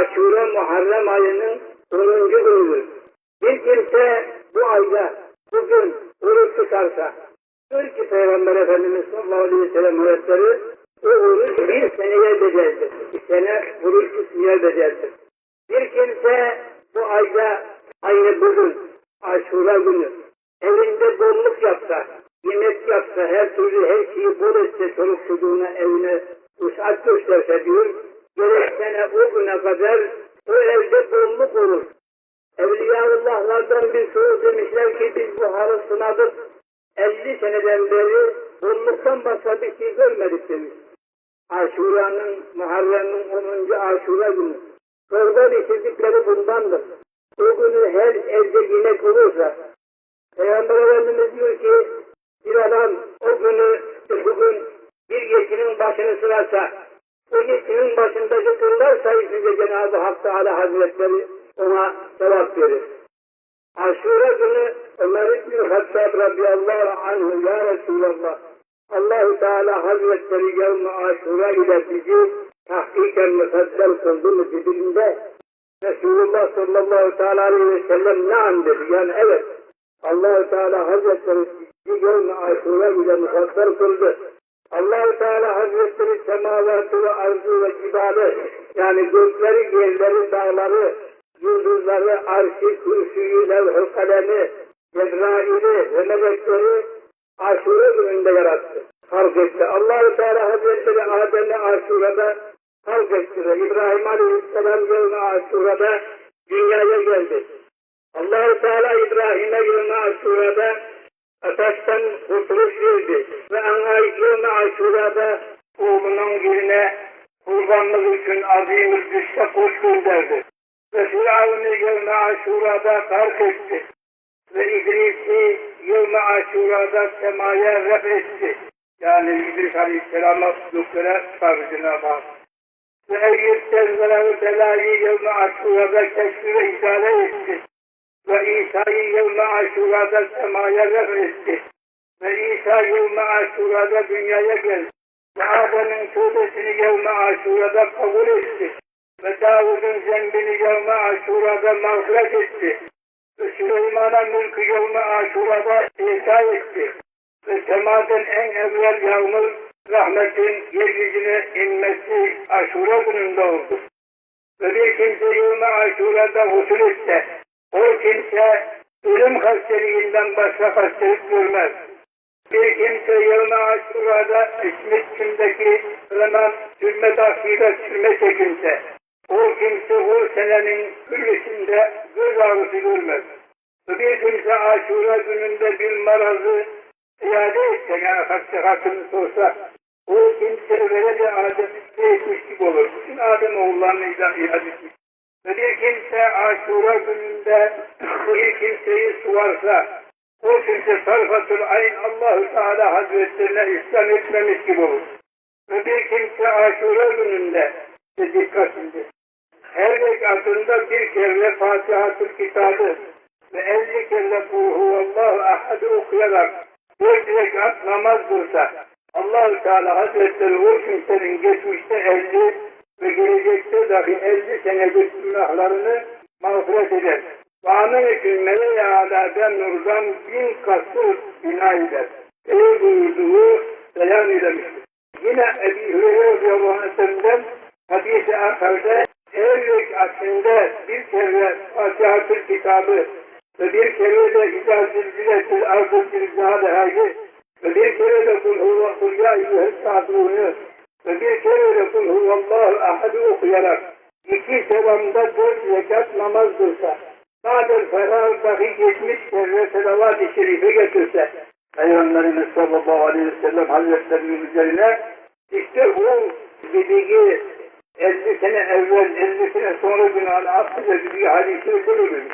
Aşure Muharrem ayının 10. günüdür. Bir kimse bu ayda bugün oruç tutarsa, diyor ki Peygamber Efendimiz sallallahu aleyhi ve sellem Hazretleri, o oruç bir seneye bedeldir. Bir sene oruç tutmaya bedeldir. Bir kimse bu ayda aynı bugün Aşura günü evinde bolluk yapsa, yemek yapsa, her türlü her şeyi bol etse çoluk çocuğuna evine vusat gösterse diyor, gerek sene o güne kadar o evde bolluk olur. Evliyaullahlardan bir çoğu demişler ki biz bu halı sınadık. 50 seneden beri bolluktan başka bir şey görmedik demiş. Aşura'nın, Muharrem'in 10. Aşura günü. Çorba pişirdikleri bundandır. O günü her evde yemek olursa, Peygamber Efendimiz diyor ki, bir adam o günü, bugün bir yetkinin başını sırarsa, o yetkinin başındaki kırlar sayısınca Cenab-ı Hak Teala Hazretleri ona sevap verir. Aşure günü Ömer İbni Hattab radıyallahu anhu ya Resulallah Allahu Teala Hazretleri yevmi aşure ile bizi tahkiken müfeddel kıldı mı dediğinde Resulullah sallallahu teala aleyhi ve sellem naam dedi. Yani evet Allahu Teala Hazretleri bizi yevmi aşure ile müfeddel kıldı. Allah Teala Hazretleri semavatı ve arzu ve cibali yani gökleri, yerleri, dağları, yıldızları, arşı, kürsüyü, levh-ı kalemi, Cebrail'i ve melekleri aşure gününde yarattı. Halk etti. allah Teala Hazretleri Adem'i aşurada halk etti İbrahim Aleyhisselam yevmi aşurada dünyaya geldi. allah Teala İbrahim'e yevmi aşurada ateşten kurtuluş verdi ve yevmi aşurada oğlunun yerine kurbanlık için azim düşse kuş gönderdi. Ve Firavun'u yevmi aşurada terk etti. Ve İdris'i yevmi aşurada semaya ref etti. Yani İdris Aleyhisselam'a çıkardı Cenab-ı Hak. Ve Eyyub Tezzeler belayı yevmi aşurada keşfi ve idare etti. Ve İsa'yı yevmi aşurada semaya ref etti. Ve İsa yevmi aşurada dünyaya geldi. Ve Adem'in tövbesini yevmi aşurada kabul etti. Ve Davud'un zembini yevmi aşurada mağfiret etti. Ve Süleyman'a mülkü yevmi aşurada ihsa etti. Ve semaden en evvel yağmur rahmetin yeryüzüne inmesi aşura gününde oldu. Ve bir kimse yevmi aşurada husul etse, o kimse ölüm hastaliğinden başka hastalık görmez. Bir kimse yevmi aşurada İsmet içindeki hemen sürme dahiyle sürme çekinse, o kimse o senenin küllesinde göz ağrısı görmez. Bir kimse aşura gününde bir marazı iade etse, yani hasta hakkını sorsa, o kimse böyle bir adeti etmiş gibi olur. Bütün Adem oğullarını iade etmiş. Ve aşura gününde bir kimseyi suvarsa, o kimse sarfatul ayn Allahu Teala Hazretlerine İslam etmemiş gibi olur. Ve bir kimse aşura gününde, dikkat şimdi, her rekatında bir kere Fatiha-tül kitabı ve elli kere kul huvallahu ahad okuyarak dört rekat namaz dursa allah Teala Hazretleri o kimsenin geçmişte elli ve gelecekte dahi elli senedir günahlarını mağfiret eder. Ve anın için meleğe alâden nurdan bin kasır bina eder. Ey buyurduğu beyan eylemiştir. Yine Ebi Hüreyre radıyallahu anh'den hadis-i akharda her rekatinde bir kere Fatiha-tül kitabı ve bir kere de İzâ zilziletil ardı zilzâlehâyı ve bir kere de kul kul ya eyyühes kafirûnü ve bir kere de kul huvallahu ahadü okuyarak iki selamda dört rekat namaz dursa Ba'del ferâh dahi yetmiş kere selavat-ı şerife götürse Peygamberimiz sallallahu aleyhi ve sellem hazretlerinin üzerine işte o dediği 50 sene evvel, 50 sene sonra günahını affedildiği hadisi görülür.